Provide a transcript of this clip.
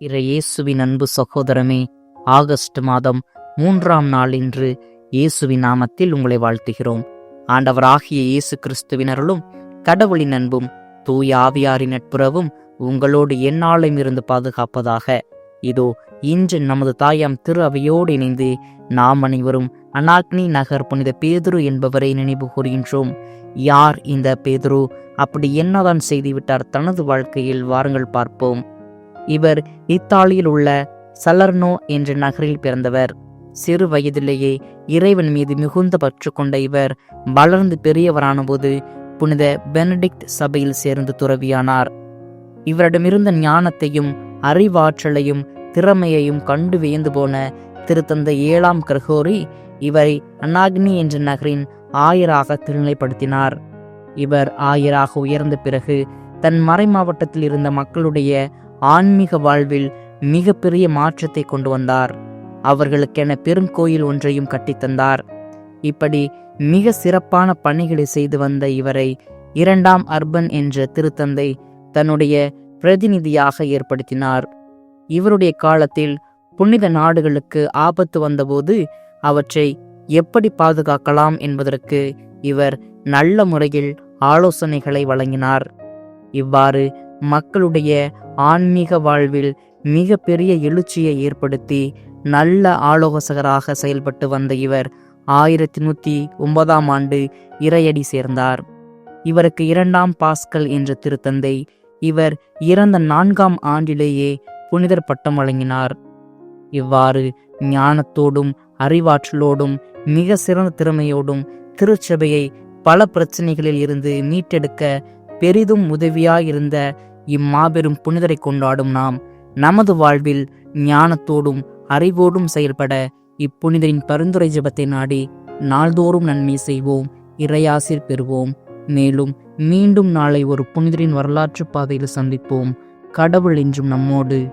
இறையேசுவின் அன்பு சகோதரமே ஆகஸ்ட் மாதம் மூன்றாம் நாள் இன்று இயேசுவின் நாமத்தில் உங்களை வாழ்த்துகிறோம். ஆண்டவராகிய இயேசு கிறிஸ்துவினருளும் கடவுளின் அன்பும் தூய ஆவியாரின் நட்புறவும் உங்களோடு எந்நாளும் இருந்து பாதுகாப்பதாக. இதோ இன்று நமது தாயாம் திரு அவையோடு இணைந்து நாம் அனைவரும் அனாக்னி நகர் புனித பேதுரு என்பவரை நினைவு கூறுகின்றோம். யார் இந்த பேதுரு? அப்படி என்னதான் செய்துவிட்டார்? தனது வாழ்க்கையில் வாருங்கள் பார்ப்போம். இவர் இத்தாலியில் உள்ள சலர்னோ என்ற நகரில் பிறந்தவர். சிறு வயதிலேயே இறைவன் மீது மிகுந்த பற்று கொண்ட இவர் வளர்ந்து பெரியவரானபோது புனித பெனடிக்ட் சபையில் சேர்ந்து துறவியானார். இவரிடமிருந்த ஞானத்தையும் அறிவாற்றலையும் திறமையையும் கண்டு வியந்து போன திருத்தந்தை ஏழாம் கிரகோரி இவரை அனாக்னி என்ற நகரின் ஆயராக திருநிலைப்படுத்தினார். இவர் ஆயராக உயர்ந்த பிறகு தன் மறை மாவட்டத்தில் இருந்த மக்களுடைய ஆன்மீக வாழ்வில் மிகப்பெரிய மாற்றத்தை கொண்டு வந்தார். அவர்களுக்கென பெருங்கோயில் ஒன்றையும் கட்டித்தந்தார் இப்படி மிக சிறப்பான பணிகளை செய்து வந்த இவரை இரண்டாம் அர்பன் என்ற திருத்தந்தை தன்னுடைய பிரதிநிதியாக ஏற்படுத்தினார். இவருடைய காலத்தில் புனித நாடுகளுக்கு ஆபத்து வந்தபோது அவற்றை எப்படி பாதுகாக்கலாம் என்பதற்கு இவர் நல்ல முறையில் ஆலோசனைகளை வழங்கினார். இவ்வாறு மக்களுடைய ஆன்மீக வாழ்வில் மிக பெரிய எழுச்சியை ஏற்படுத்தி நல்ல ஆலோசகராக செயல்பட்டு வந்த இவர் ஆயிரத்தி நூற்றி ஒன்பதாம் ஆண்டு இறையடி சேர்ந்தார். இவருக்கு இரண்டாம் பாஸ்கல் என்ற திருத்தந்தை இவர் இறந்த நான்காம் ஆண்டிலேயே புனிதர் பட்டம் வழங்கினார். இவ்வாறு ஞானத்தோடும் அறிவாற்றலோடும் மிக சிறந்த திறமையோடும் திருச்சபையை பல பிரச்சனைகளில் இருந்து மீட்டெடுக்க பெரிதும் உதவியாயிருந்த இம்மாபெரும் புனிதரை கொண்டாடும் நாம் நமது வாழ்வில் ஞானத்தோடும் அறிவோடும் செயல்பட இப்புனிதரின் பரிந்துரை ஜெபத்தை நாடி நாள்தோறும் நன்மை செய்வோம் இறையாசிர் பெறுவோம். மேலும் மீண்டும் நாளை ஒரு புனிதரின் வரலாற்று பாதையில் சந்திப்போம். கடவுள் என்றும் நம்மோடு.